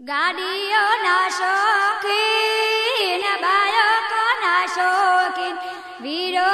ગાડીઓ ના શોખીન બાળકો ના શોખીન વીરો